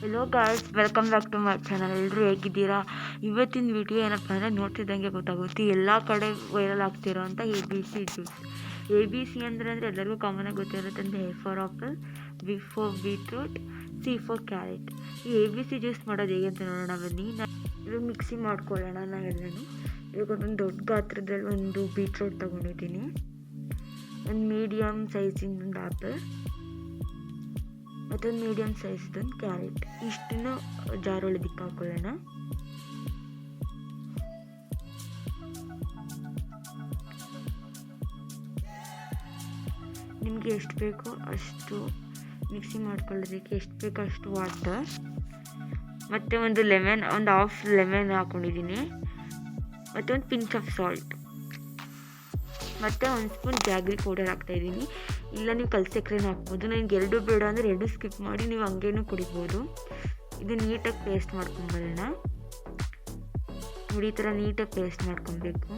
Hello guys welcome back to my channel ಎಲ್ಲರೂ ಹೇಗಿದ್ದೀರಾ? ಇವತ್ತಿನ ವಿಡಿಯೋ ಏನಪ್ಪ ಅಂದರೆ ನೋಡ್ತಿದ್ದಂಗೆ ಗೊತ್ತಾಗುತ್ತೆ. ಎಲ್ಲ ಕಡೆ ವೈರಲ್ ಆಗ್ತಿರೋ ಅಂತ A B C juice A B C ಅಂದರೆ ಅಂದರೆ ಎಲ್ಲರಿಗೂ ಕಾಮನಾಗಿ ಗೊತ್ತಿರುತ್ತೆ ಅಂದರೆ A for apple B for beetroot C for carrot ಈ ಎ ಬಿ ಸಿ ಜ್ಯೂಸ್ ಮಾಡೋದು ಹೇಗೆ ಅಂತ ನೋಡೋಣ. ಬನ್ನಿ. ನಾನು ಮಿಕ್ಸಿ ಮಾಡ್ಕೊಳ್ಳೋಣ ನಾವೆಲ್ಲನೂ ಇವಾಗ ಒಂದು ದೊಡ್ಡ ಗಾತ್ರದಲ್ಲಿ ಒಂದು ಬೀಟ್ರೂಟ್ ತೊಗೊಂಡಿದ್ದೀನಿ. ಒಂದು ಮೀಡಿಯಮ್ ಸೈಜಿಂದ ಒಂದು ಆ್ಯಪಲ್ ಮತ್ತೊಂದು ಮೀಡಿಯಮ್ ಸೈಜ್ದೊಂದು ಕ್ಯಾರೆಟ್ ಇಷ್ಟನ್ನು ಜಾರೊಳಿ ದಿಕ್ಕ ಹಾಕೊಳ್ಳೋಣ ನಿಮಗೆ ಎಷ್ಟು ಬೇಕೋ ಅಷ್ಟು ಮಿಕ್ಸಿ ಮಾಡ್ಕೊಳ್ಳೋದಕ್ಕೆ ಎಷ್ಟು ಬೇಕೋ ಅಷ್ಟು ವಾಟರ್ ಮತ್ತು ಒಂದು ಲೆಮನ್ ಒಂದು ಹಾಫ್ ಲೆಮನ್ ಹಾಕ್ಕೊಂಡಿದ್ದೀನಿ ಮತ್ತು ಒಂದು ಪಿಂಚ್ ಆಫ್ ಸಾಲ್ಟ್ ಮತ್ತು ಒಂದು ಸ್ಪೂನ್ ಜಾಗ್ರಿ ಪೌಡರ್ ಹಾಕ್ತಾಯಿದ್ದೀನಿ ಇಲ್ಲ, ನೀವು ಕಲ್ಸಕ್ರೆನ ಹಾಕ್ಬೋದು. ನನಗೆ ಎರಡು ಬೇಡ ಅಂದರೆ ಎರಡು ಸ್ಕಿಪ್ ಮಾಡಿ ನೀವು ಹಂಗೇನು ಕುಡಿಬೋದು. ಇದು ನೀಟಾಗಿ ಪೇಸ್ಟ್ ಮಾಡ್ಕೊಂಬರೋಣ ನೋಡಿ, ಈ ಥರ ನೀಟಾಗಿ ಪೇಸ್ಟ್ ಮಾಡ್ಕೊಬೇಕು.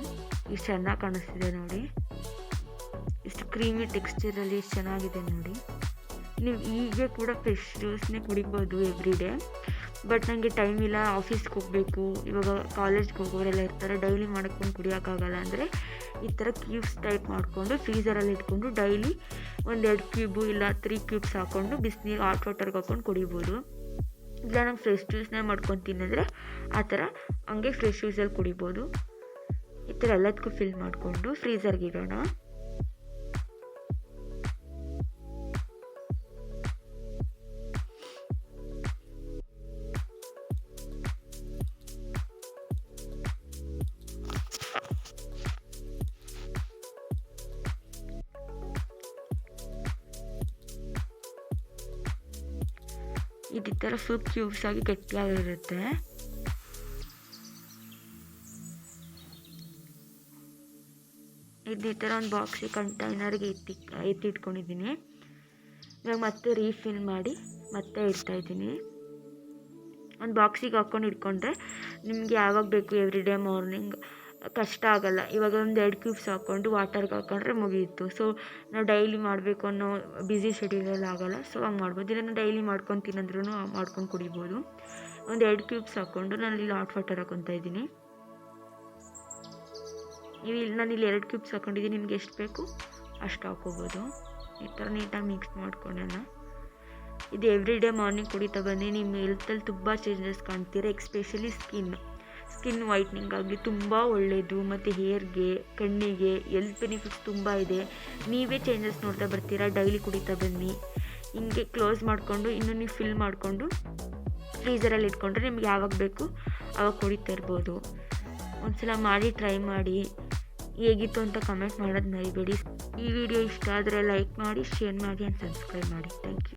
ಇಷ್ಟು ಚೆನ್ನಾಗಿ ಕಾಣಿಸ್ತಿದೆ ನೋಡಿ. ಇಷ್ಟು ಕ್ರೀಮಿ ಟೆಕ್ಸ್ಚರಲ್ಲಿ ಇಷ್ಟು ಚೆನ್ನಾಗಿದೆ ನೋಡಿ. ನೀವು ಈಗ ಕೂಡ ಫ್ರೆಶ್ ಜ್ಯೂಸ್ನೇ ಕುಡಿಬೋದು ಎವ್ರಿ ಡೇ ಬಟ್ ನನಗೆ ಟೈಮ್ ಇಲ್ಲ ಆಫೀಸ್ಗೆ ಹೋಗಬೇಕು. ಇವಾಗ ಕಾಲೇಜ್ಗೆ ಹೋಗೋರೆಲ್ಲ ಇರ್ತಾರೆ ಡೈಲಿ ಮಾಡ್ಕೊಂಡು ಕುಡಿಯೋಕ್ಕಾಗಲ್ಲ ಅಂದರೆ ಈ ಥರ ಕ್ಯೂಬ್ಸ್ ಟೈಪ್ ಮಾಡಿಕೊಂಡು ಫ್ರೀಸರಲ್ಲಿ ಇಟ್ಕೊಂಡು ಡೈಲಿ ಒಂದೆರಡು ಕ್ಯೂಬು ಇಲ್ಲ ತ್ರೀ ಕ್ಯೂಬ್ಸ್ ಹಾಕ್ಕೊಂಡು ಬಿಸಿನೀರು ಹಾಟ್ ವಾಟರ್ಗೆ ಹಾಕ್ಕೊಂಡು ಕುಡಿಬೋದು. ಇಲ್ಲ ನಂಗೆ ಫ್ರೆಶ್ ಜ್ಯೂಸ್ನೇ ಮಾಡ್ಕೊಂಡು ತಿನ್ನಿದ್ರೆ ಆ ಥರ ಹಂಗೆ ಫ್ರೆಶ್ ಜ್ಯೂಸಲ್ಲಿ ಕುಡಿಬೋದು. ಈ ಥರ ಎಲ್ಲದಕ್ಕೂ ಫಿಲ್ ಮಾಡಿಕೊಂಡು ಫ್ರೀಸರ್ಗೆ ಇಡೋಣ. ಇದು ಥರ ಸೂಪ್ ಕ್ಯೂಬ್ಸ್ ಆಗಿ ಗಟ್ಟಿಯಾಗಿರುತ್ತೆ. ಇದು ಈ ಥರ ಒಂದು ಬಾಕ್ಸಿ ಕಂಟೈನರ್ಗೆ ಎತ್ತಿ ಎತ್ತಿಟ್ಕೊಂಡಿದ್ದೀನಿ. ಇವಾಗ ಮತ್ತೆ ರೀಫಿಲ್ ಮಾಡಿ ಮತ್ತೆ ಇಡ್ತಾಯಿದ್ದೀನಿ ಒಂದು ಬಾಕ್ಸಿಗೆ ಹಾಕ್ಕೊಂಡು ಇಟ್ಕೊಂಡ್ರೆ ನಿಮಗೆ ಯಾವಾಗ ಬೇಕು ಎವ್ರಿ ಡೇ ಮಾರ್ನಿಂಗ್ ಕಷ್ಟ ಆಗಲ್ಲ. ಇವಾಗ ಒಂದು ಎರಡು ಕ್ಯೂಬ್ಸ್ ಹಾಕ್ಕೊಂಡು ವಾಟರ್ಗೆ ಹಾಕ್ಕೊಂಡ್ರೆ ಮುಗಿಯಿತು ಸೊ ನಾವು ಡೈಲಿ ಮಾಡಬೇಕು ಅನ್ನೋ ಬ್ಯುಸಿ ಶೆಡ್ಯೂಲಲ್ಲಿ ಆಗಲ್ಲ. ಸೊ ಹಂಗೆ ಮಾಡ್ಬೋದು. ಇಲ್ಲ ಡೈಲಿ ಮಾಡ್ಕೊಂಡು ತಿನ್ನಂದ್ರೂ ಮಾಡ್ಕೊಂಡು ಕುಡಿಬೋದು. ಒಂದು ಎರಡು ಕ್ಯೂಬ್ಸ್ ಹಾಕ್ಕೊಂಡು ನಾನು ಇಲ್ಲಿ ಹಾಟ್ ವಾಟರ್ ಹಾಕ್ಕೊತಾ ಇದ್ದೀನಿ. ನೀವು ಇಲ್ಲಿ ನಾನು ಇಲ್ಲಿ ಎರಡು ಕ್ಯೂಬ್ಸ್ ಹಾಕ್ಕೊಂಡಿದ್ದೀನಿ ನಿಮ್ಗೆ ಎಷ್ಟು ಬೇಕು ಅಷ್ಟು ಹಾಕ್ಕೋಬೋದು ಈ ಥರ ನೀಟಾಗಿ ಮಿಕ್ಸ್ ಮಾಡ್ಕೊಳ್ಳೋಣ ಇದು ಎವ್ರಿ ಡೇ ಮಾರ್ನಿಂಗ್ ಕುಡಿತಾ ಬನ್ನಿ. ನಿಮ್ಮ ಹೆಲ್ತಲ್ಲಿ ತುಂಬ ಚೇಂಜಸ್ ಕಾಣ್ತೀರ ಎಕ್ಸ್ಪೆಷಲಿ ಸ್ಕಿನ್ ಸ್ಕಿನ್ ವೈಟ್ನಿಂಗ್ ಆಗಲಿ ತುಂಬ ಒಳ್ಳೆಯದು ಮತ್ತು ಹೇರ್ಗೆ ಕಣ್ಣಿಗೆ ಎಲ್ತ್ ಬೆನಿಫಿಟ್ಸ್ ತುಂಬ ಇದೆ. ನೀವೇ ಚೇಂಜಸ್ ನೋಡ್ತಾ ಬರ್ತೀರಾ? ಡೈಲಿ ಕುಡಿತಾ ಬನ್ನಿ. ಹಿಂಗೆ ಕ್ಲೋಸ್ ಮಾಡಿಕೊಂಡು, ಇನ್ನು ನೀವು ಫಿಲ್ ಮಾಡಿಕೊಂಡು ಫ್ರೀಸರಲ್ಲಿ ಇಟ್ಕೊಂಡ್ರೆ ನಿಮ್ಗೆ ಯಾವಾಗ ಬೇಕು, ಅವಾಗ ಕುಡಿತಾ ಇರ್ಬೋದು. ಒಂದ್ಸಲ ಮಾಡಿ ಟ್ರೈ ಮಾಡಿ. ಹೇಗಿತ್ತು ಅಂತ ಕಮೆಂಟ್ ಮಾಡೋದು ಮರಿಬೇಡಿ. ಈ ವಿಡಿಯೋ ಇಷ್ಟ ಆದರೆ ಲೈಕ್ ಮಾಡಿ ಶೇರ್ ಮಾಡಿ ಆ್ಯಂಡ್ ಸಬ್ಸ್ಕ್ರೈಬ್ ಮಾಡಿ. Thank you